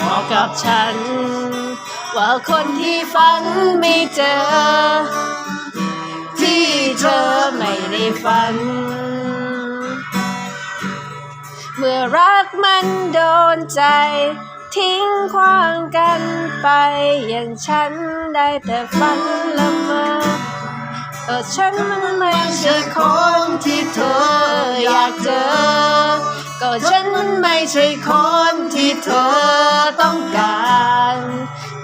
บอกกับฉัน ว่าคนที่ฝันไม่เจอ ที่เธอไม่ได้ฝัน เมื่อรักมันโดนใจ ทิ้งขว้างกันไปอย่างฉันได้แต่ฝันละเมอเออฉันมันไม่ใช่คนที่เธออยากเจอ ก็ฉันมันไม่ใช่คนที่เธอต้องการ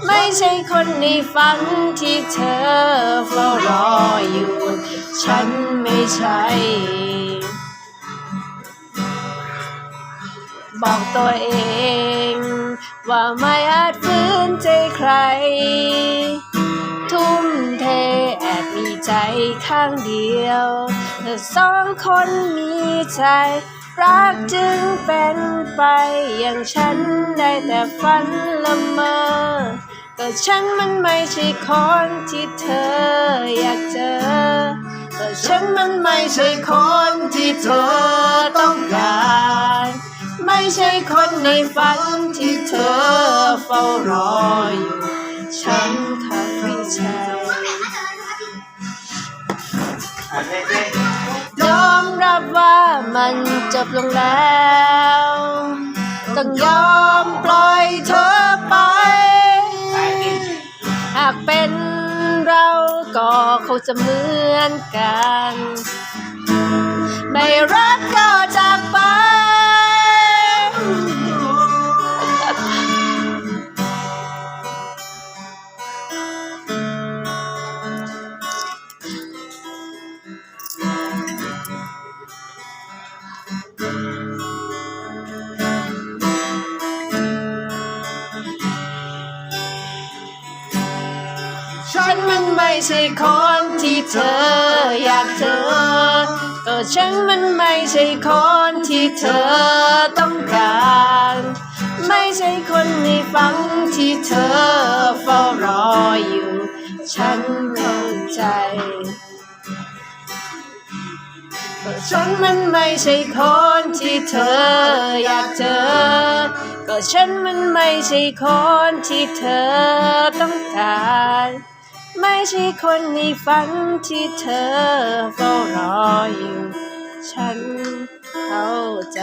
ไม่ใช่คนในฝันที่เธอเฝ้ารออยู่ ฉันไม่ใช่บอกตัวเอง ว่าไม่อาจฝืนใจใคร ทุ่มเทแอบมีใจข้างเดียวเธอสองคนมีใจ รักจึงเป็นไป อย่างฉันได้แต่ฝันละเมอก็ฉันมันไม่ใช่คนที่เธออยากเจอก็ฉันมันไม่ใช่คนที่เธอ ใช่คนในฝันที่เธอเฝ้ารออยู่ ฉันค่ะไม่ใช่ยอมรับว่ามันจบลงแล้ว ต้องยอมปล่อยเธอไป หากเป็นเราก็คงจะเหมือนกัน ไม่รักก็จ มันไม่ใช่คนที่เธออยากเจอก็ฉันมันไม่ใช่คนที่เธอต้องการ ไม่ใช่คนในฝันที่เธอเฝ้ารออยู่ ฉันเข้าใจก็ฉันมันไม่ใช่คนที่เธออยากเจอ ก็ฉันมันไม่ใช่คนที่เธอต้องการ ไม่ใช่คนในฝันที่เธอเฝ้ารออยู่ ฉันเข้าใจ